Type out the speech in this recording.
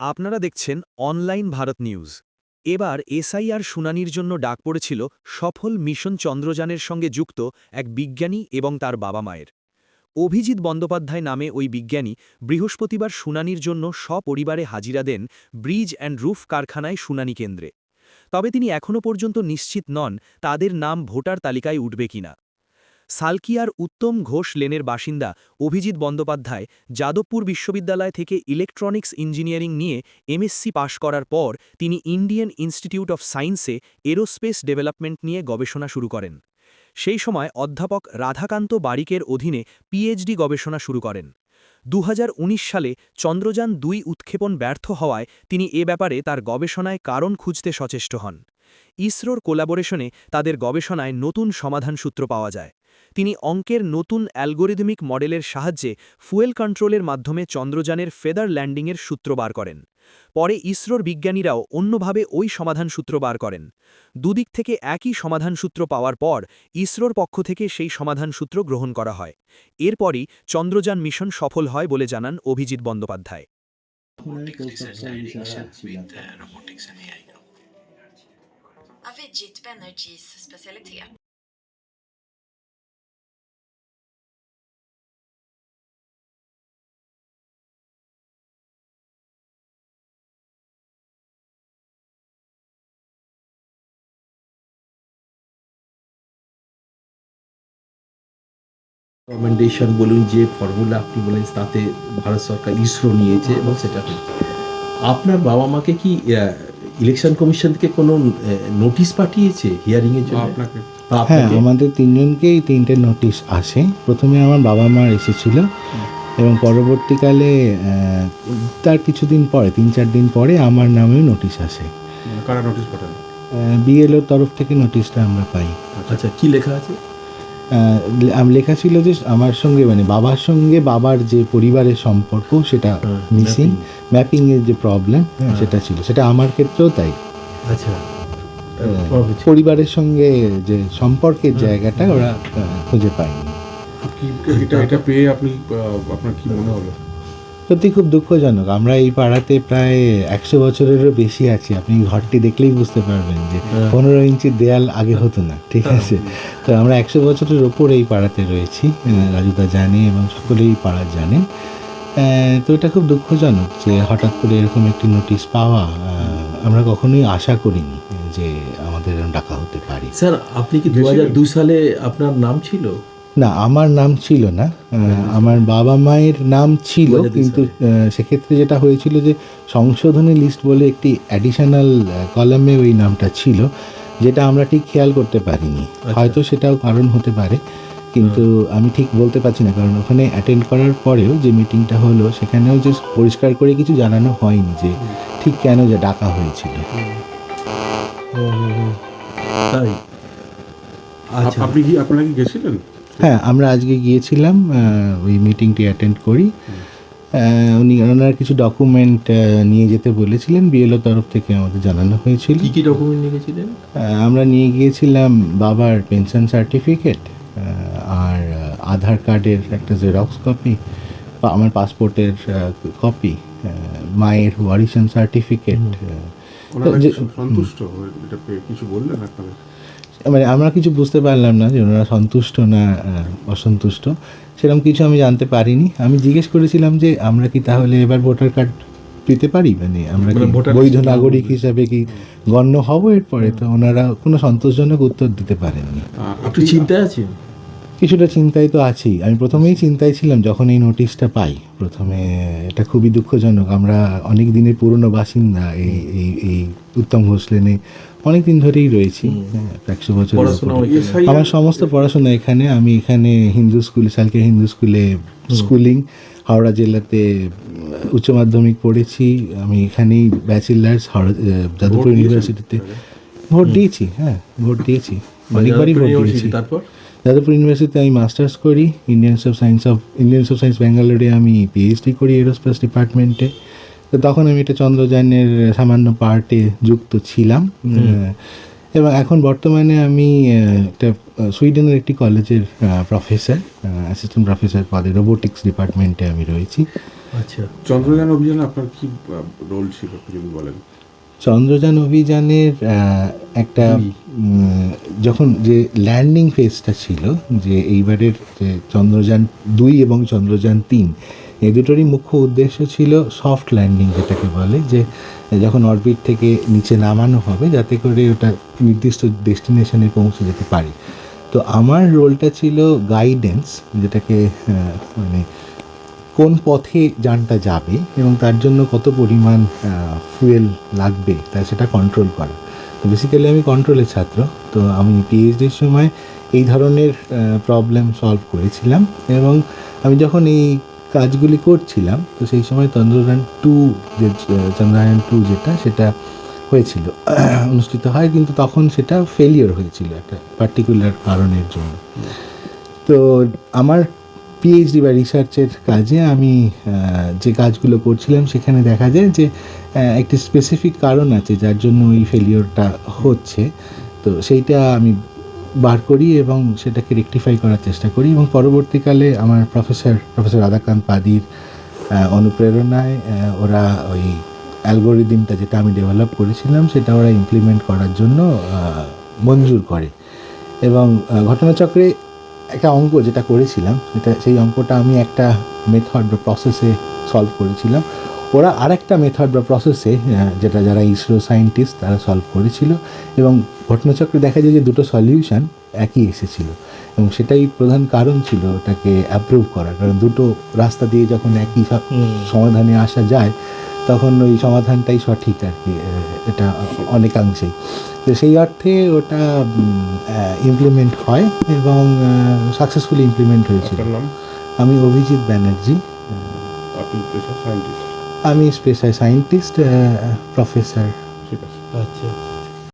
আপনারা দেখছেন online Bharat news. এবার এসআইআর শুনানির জন্য ডাক পড়েছিল সফল মিশন চন্দ্রযানের সঙ্গে যুক্ত এক বিজ্ঞানী এবং তার বাবা মায়ের। অভিজিৎ বন্দ্যোপাধ্যায় নামে ওই বিজ্ঞানী বৃহস্পতিবার শুনানির জন্য সপরিবারে হাজিরা দেন ব্রিজ অ্যান্ড রুফ কারখানায় শুনানি কেন্দ্রে। তবে তিনি এখনও পর্যন্ত নিশ্চিত নন তাদের নাম ভোটার তালিকায় উঠবে কিনা। সালকিয়ার উত্তম ঘোষ লেনের বাসিন্দা অভিজিৎ বন্দ্যোপাধ্যায় যাদবপুর বিশ্ববিদ্যালয় থেকে ইলেকট্রনিক্স ইঞ্জিনিয়ারিং নিয়ে এমএসসি পাশ করার পর তিনি ইন্ডিয়ান ইনস্টিটিউট অফ সায়েন্সে এরোস্পেস ডেভেলপমেন্ট নিয়ে গবেষণা শুরু করেন। সেই সময় অধ্যাপক রাধাকান্ত বারিকের অধীনে পিএইচডি গবেষণা শুরু করেন। দু হাজার উনিশ সালে চন্দ্রযান দুই উৎক্ষেপণ ব্যর্থ হওয়ায় তিনি এ ব্যাপারে তার গবেষণায় কারণ খুঁজতে সচেষ্ট হন। ইসরোর কোলাবোরেশনে তাদের গবেষণায় নতুন সমাধান সূত্র পাওয়া যায়। তিনি অঙ্কের নতুন অ্যালগোরিদমিক মডেলের সাহায্যে ফুয়েল কন্ট্রোলের মাধ্যমে চন্দ্রযানের ফেদার ল্যান্ডিংয়ের সূত্র বার করেন। পরে ইসরোর বিজ্ঞানীরাও অন্যভাবে ওই সমাধান সূত্র বার করেন। দুদিক থেকে একই সমাধান সূত্র পাওয়ার পর ইসরোর পক্ষ থেকে সেই সমাধান সূত্র গ্রহণ করা হয়। এরপরই চন্দ্রযান মিশন সফল হয় বলে জানান Abhijit Bandyopadhyay. Avicii Banerjees specialitet. Recommendation বলুন যে ফর্মুলা আপনি বলেন তাতে ভারত সরকার ইসরো নিয়েছে এবং সেটা হয়েছে আপনার বাবা মাকে কি ইলেকশন কমিশন থেকে কোনো নোটিশ পাঠিয়েছে হিয়ারিং এর জন্য? আপনাকে। হ্যাঁ আমাদের তিনজনকেই তিনটে নোটিশ আসে। প্রথমে আমার বাবা মা এসেছিল এবং পরবর্তীকালে তার কিছুদিন পরে তিন চার দিন পরে আমার নামেও নোটিশ আসে। কারা নোটিশ পাঠান বিএলওর তরফ থেকে নোটিশটা আমরা পাই। আচ্ছা কি লেখা আছে? লেখা ছিল যে আমার সঙ্গে মানে বাবার সঙ্গে বাবার যে পরিবারের সম্পর্ক সেটা হ্যাঁ, মিসিং ম্যাপিং ম্যাপিংয়ের যে প্রবলেম সেটা ছিল। সেটা আমার ক্ষেত্রেও তাই। আচ্ছা। পরিবারের সঙ্গে যে সম্পর্কের জায়গাটা ওরা খুঁজে পায়নি। এটা এটা পেয়ে আপনি আপনার কি মনে হলো সত্যি খুব দুঃখজনক। আমরা এই পাড়াতে প্রায় একশো বছরেরও বেশি আছি। আপনি ঘরটি দেখলেই বুঝতে পারবেন যে পনেরো ইঞ্চি দেয়াল আগে হতো না ঠিক আছে? তো আমরা একশো বছরের ওপর এই পাড়াতে রয়েছি রাজুদা জানে এবং সকলেই পাড়া জানে। তো এটা খুব দুঃখজনক যে হঠাৎ করে এরকম একটি নোটিশ পাওয়া আমরা কখনোই আশা করিনি যে আমাদের ডাকা হতে পারি। স্যার আপনি কি দু হাজার দুই সালে আপনার নাম ছিল? না আমার নাম ছিল না। আমার বাবা মায়ের নাম ছিল কিন্তু সেক্ষেত্রে যেটা হয়েছিল যে সংশোধনী লিস্ট বলে একটি অ্যাডিশনাল কলামে ওই নামটা ছিল যেটা আমরা ঠিক খেয়াল করতে পারিনি। হয়তো সেটাও কারণ হতে পারে কিন্তু আমি ঠিক বলতে পারছি না কারণ ওখানে অ্যাটেন্ড করার পরেও যে মিটিংটা হলো সেখানেও যে পরিষ্কার করে কিছু জানানো হয়নি যে ঠিক কেন যে ডাকা হয়েছিল। তাই? আচ্ছা। আপনি কি আপনারা কি গেছিলেন? হ্যাঁ আমরা আজকে গিয়েছিলাম ওই মিটিংটি অ্যাটেন্ড করি। উনি ওনার কিছু ডকুমেন্ট নিয়ে যেতে বলেছিলেন বিএলও তরফ থেকে আমাদের জানানো হয়েছিল। কি কি ডকুমেন্ট নিয়ে গেছিলেন আমরা নিয়ে গিয়েছিলাম বাবার পেনশন সার্টিফিকেট আর আধার কার্ডের একটা জেরক্স কপি আমার পাসপোর্টের কপি মায়ের ওয়ারিশন সার্টিফিকেট সন্তুষ্ট? কিছু বললেন আপনাদের মানে আমরা কিছু বুঝতে পারলাম না যে ওনারা সন্তুষ্ট না অসন্তুষ্ট। সেরকম কিছু আমি জানতে পারিনি। আমি জিজ্ঞেস করেছিলাম যে আমরা কি তাহলে এবার ভোটার কার্ড পেতে পারি? মানে আমরা কি মানে বৈধ নাগরিক হিসাবে কি গণ্য হব এরপরে? তো ওনারা কোনো সন্তোষজনক উত্তর দিতে পারেননি। আপনি চিন্তায় আছেন? কিছুটা চিন্তায় তো আছি। আমি প্রথমেই চিন্তায় ছিলাম যখন এই নোটিশটা পাই। প্রথমে এটা খুবই দুঃখজনক। আমরা অনেক দিনের পুরনো বাসিন্দা এই এই এই উত্তম ঘোষ লেনে অনেক দিন ধরেই রয়েছি। হ্যাঁ, একশো বছর আমার সমস্ত পড়াশোনা এখানে। আমি এখানে হিন্দু স্কুল সালকে হিন্দু স্কুলে স্কুলিং। হাওড়া জেলাতে উচ্চ মাধ্যমিক পড়েছি। আমি এখানেই ব্যাচেলার্স হাওড়া যাদবপুর ইউনিভার্সিটিতে। ভোট দিয়েছি হ্যাঁ ভোট দিয়েছি। অনেকবারই ভোট দিয়েছি। তারপর? যাদবপুর ইউনিভার্সিটিতে আমি মাস্টার্স করি। Indian of science of Indian of science ব্যাঙ্গালোরে আমি পিএইচডি করি এরোস্পেস ডিপার্টমেন্টে তো তখন আমি এটা চন্দ্রযানের সামান্য পার্টে যুক্ত ছিলাম। এবং এখন বর্তমানে আমি একটা সুইডেনের একটি কলেজের প্রফেসর অ্যাসিস্ট্যান্ট প্রফেসর পদে রোবোটিক্স ডিপার্টমেন্টে আমি রয়েছি। আচ্ছা। চন্দ্রযান অভিযানে আপনার কি রোল ছিল একটু যদি বলেন? চন্দ্রযান অভিযানের একটা যখন যে ল্যান্ডিং ফেজটা ছিল যে এইবারের যে চন্দ্রযান দুই এবং চন্দ্রযান তিন এই দুটোরই মুখ্য উদ্দেশ্য ছিল সফট ল্যান্ডিং যেটাকে বলে, যে যখন অরবিট থেকে নিচে নামানো হবে যাতে করে ওটা নির্দিষ্ট ডেস্টিনেশনে পৌঁছে যেতে পারি। তো আমার রোলটা ছিল গাইডেন্স যেটাকে মানে কোন পথে যানটা যাবে এবং তার জন্য কত পরিমাণ ফুয়েল লাগবে তা সেটা কন্ট্রোল করা। তো বেসিক্যালি আমি কন্ট্রোলের ছাত্র, তো আমি পিএইচডির সময় এই ধরনের প্রবলেম সলভ করেছিলাম এবং আমি যখন এই কাজগুলি করছিলাম, তো সেই সময় চন্দ্রযান টু যে চন্দ্রযান টু যেটা, সেটা হয়েছিল। অনুষ্ঠিত হয়, কিন্তু তখন সেটা ফেলিওর হয়েছিল একটা পার্টিকুলার কারণের জন্য। তো আমার পিএইচডি বা রিসার্চের কাজে আমি যে কাজগুলো করছিলাম, সেখানে দেখা যায় যে একটি স্পেসিফিক কারণ আছে যার জন্য ওই ফেলিওরটা হচ্ছে। তো সেইটা আমি বার করি এবং সেটাকে রেকটিফাই করার চেষ্টা করি এবং পরবর্তীকালে আমার প্রফেসর প্রফেসর রাধাকান্ত পাদির অনুপ্রেরণায় ওরা ওই অ্যালগোরিদিমটা যেটা আমি ডেভেলপ করেছিলাম সেটা ওরা ইমপ্লিমেন্ট করার জন্য মঞ্জুর করে। এবং ঘটনাচক্রে একটা অঙ্ক যেটা করেছিলাম সেটা সেই অঙ্কটা আমি একটা মেথড বা প্রসেসে সলভ করেছিলাম। ওরা আরেকটা মেথড বা প্রসেসে যেটা যারা ইসরো সায়েন্টিস্ট তারা সলভ করেছিল এবং ঘটনাচক্রে দেখা যায় যে দুটো সলিউশন একই এসেছিল এবং সেটাই প্রধান কারণ ছিল ওটাকে অ্যাপ্রুভ করার। কারণ দুটো রাস্তা দিয়ে যখন একই সমাধানে আসা যায় তখন ওই সমাধানটাই সঠিক আর কি এটা অনেকাংশেই। তো সেই অর্থে ওটা ইমপ্লিমেন্ট হয় এবং সাকসেসফুলি ইমপ্লিমেন্ট হয়েছিল। আমি অভিজিৎ ব্যানার্জি। সায়েন্টিস্ট আমি স্পেশাল সায়েন্টিস্ট প্রফেসর ঠিক আছে। আচ্ছা।